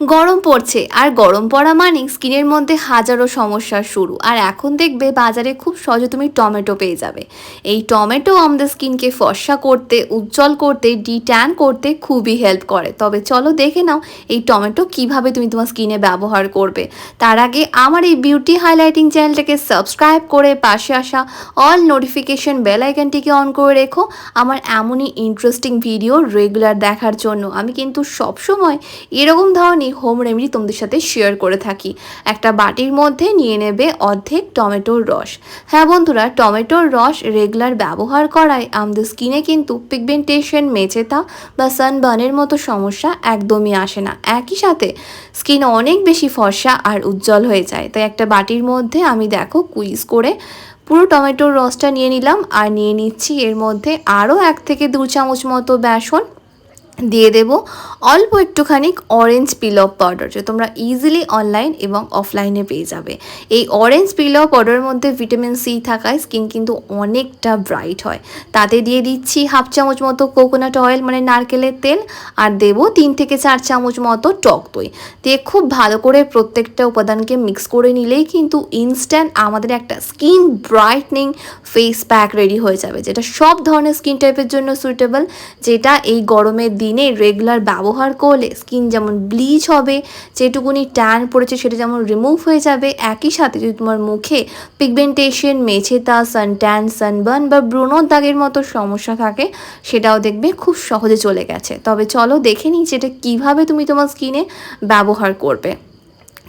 গরম পড়ছে। আর গরম পড়া মানে স্কিনের মধ্যে হাজারো সমস্যার শুরু। আর এখন দেখবে বাজারে খুব সহজে তুমি টমেটো পেয়ে যাবে। এই টমেটো আমাদের স্কিনকে ফর্সা করতে, উজ্জ্বল করতে ডিট্যান করতে খুবই হেল্প করে। তবে চলো দেখে নাও এই টমেটো কীভাবে তুমি তোমার স্কিনে ব্যবহার করবে। তার আগে আমার এই বিউটি হাইলাইটিং চ্যানেলটাকে সাবস্ক্রাইব করে পাশে আসা অল নোটিফিকেশন বেল আইকনটিকে অন করে রেখো। আমার এমনই ইন্টারেস্টিং ভিডিও রেগুলার দেখার জন্য। আমি কিন্তু সবসময় এরকম ধরনের হোম রেমেডি তোমাদের সাথে শেয়ার করে থাকি। একটা বাটির মধ্যে নিয়ে নেবে অর্ধেক টমেটোর রস। হ্যাঁ বন্ধুরা, টমেটোর রস রেগুলার ব্যবহার করায় আমাদের স্কিনে কিন্তু পিগমেন্টেশন মেচেতা বা সানবার্নের মতো সমস্যা একদমই আসে না। একই সাথে স্কিন অনেক বেশি ফর্সা আর উজ্জ্বল হয়ে যায়। তাই একটা বাটির মধ্যে আমি দেখো কুইজ করে পুরো টমেটোর রসটা নিয়ে নিলাম আর নিয়ে নিচ্ছি এর মধ্যে আরও এক থেকে দু চামচ মতো বেসন দিয়ে দেব। অল্প একটুখানি অরেঞ্জ পিল অফ পাউডার যে তোমরা ইজিলি অনলাইন এবং অফলাইনে পেয়ে যাবে। এই অরেঞ্জ পিল অফ পাউডারের মধ্যে ভিটামিন সি থাকায় স্কিন কিন্তু অনেকটা ব্রাইট হয়। তাতে দিয়ে দিচ্ছি হাফ চামচ মতো কোকোনাট অয়েল মানে নারকেলের তেল, আর দেব তিন থেকে চার চামচ মতো টক দই। দিয়ে খুব ভালো করে প্রত্যেকটা উপাদানকে মিক্স করে নিলেই কিন্তু ইনস্ট্যান্ট আমাদের একটা skin brightening face pack ready হয়ে যাবে, যেটা সব ধরনের স্কিন টাইপের জন্য সুইটেবল যেটা এই গরমের দিনে রেগুলার ব্যবহার করলে স্কিন যেমন ব্লিচ হবে, যেটুকুনি ট্যান পড়েছে সেটা যেমন রিমুভ হয়ে যাবে, একই সাথে যদি তোমার মুখে পিগমেন্টেশন মেছেতা সানট্যান সানবার্ন বা ব্রণর দাগের মতো সমস্যা থাকে, সেটাও দেখবে খুব সহজে চলে গেছে। তবে চলো দেখে নিই যেটা কীভাবে তুমি তোমার স্কিনে ব্যবহার করবে।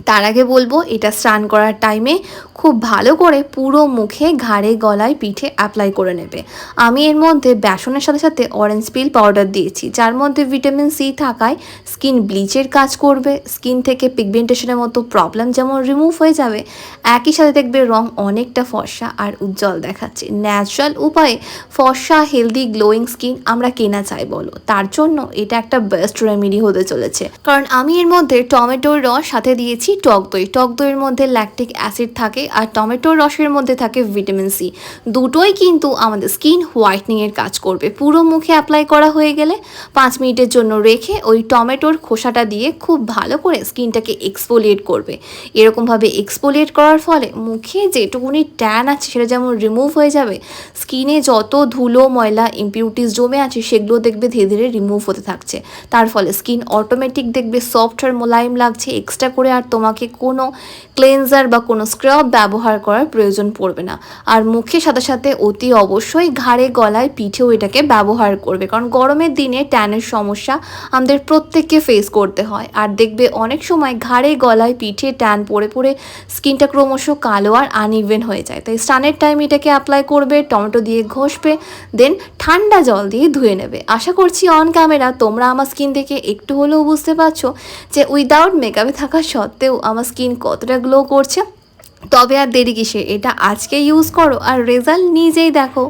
তার আগে বলব, এটা স্নান করার টাইমে খুব ভালো করে পুরো মুখে ঘাড়ে, গলায়, পিঠে অ্যাপ্লাই করে নেবে। আমি এর মধ্যে বেসনের সাথে সাথে অরেঞ্জ পিল পাউডার দিয়েছি, যার মধ্যে ভিটামিন সি থাকায় স্কিন ব্লিচের কাজ করবে স্কিন থেকে পিগমেন্টেশনের মতো প্রবলেম যেমন রিমুভ হয়ে যাবে, একই সাথে দেখবে রং অনেকটা ফর্সা আর উজ্জ্বল দেখাচ্ছে। ন্যাচারাল উপায়ে ফর্সা হেলদি গ্লোয়িং স্কিন আমরা কেনা চাই বলো। তার জন্য এটা একটা বেস্ট রেমেডি হতে চলেছে। কারণ আমি এর মধ্যে টমেটোর রস সাথে দিয়েছি টক দই। টক দইয়ের মধ্যে ল্যাকটিক অ্যাসিড থাকে আর টমেটোর রসের মধ্যে থাকে ভিটামিন সি দুটোই কিন্তু আমাদের স্কিন হোয়াইটনিংয়ের কাজ করবে। পুরো মুখে অ্যাপ্লাই করা হয়ে গেলে পাঁচ মিনিটের জন্য রেখে ওই টমেটোর খোসাটা দিয়ে খুব ভালো করে স্কিনটাকে এক্সফোলিয়েট করবে। এরকমভাবে এক্সফোলিয়েট করার ফলে মুখে যেটুকুনি ট্যান আছে সেটা যেমন রিমুভ হয়ে যাবে স্কিনে যত ধুলো, ময়লা ইম্পিউরিটিস জমে আছে সেগুলো দেখবে ধীরে ধীরে রিমুভ হতে থাকছে। তার ফলে স্কিন অটোমেটিক দেখবে সফট আর মোলায়েম লাগছে এক্সট্রা করে আর তোমাকে কোনো ক্লেনজার বা কোনো স্ক্রাব ব্যবহার করার প্রয়োজন পড়বে না। আর মুখের সাথে সাথে অতি অবশ্যই ঘাড়ে, গলায়, পিঠেও এটাকে ব্যবহার করবে। কারণ গরমের দিনে ট্যানের সমস্যা আমাদের প্রত্যেককে ফেস করতে হয়। আর দেখবে অনেক সময় ঘাড়ে, গলায়, পিঠে ট্যান পড়ে পড়ে স্কিনটা ক্রমশ কালো আর আনইভেন হয়ে যায়। তাই স্নানের টাইম এটাকে অ্যাপ্লাই করবে, টমেটো দিয়ে ঘষবে দেন ঠান্ডা জল দিয়ে ধুয়ে নেবে। আশা করছি অন ক্যামেরা তোমরা আমার স্কিন থেকে একটু হলেও বুঝতে পারছ যে উইদাউট মেকআপে থাকা সত্ত্বেও আমার স্কিন কতটা গ্লো করছে। তবে আর দেরি কিসে এটা আজকে ইউজ করো আর রেজাল্ট নিজেই দেখো।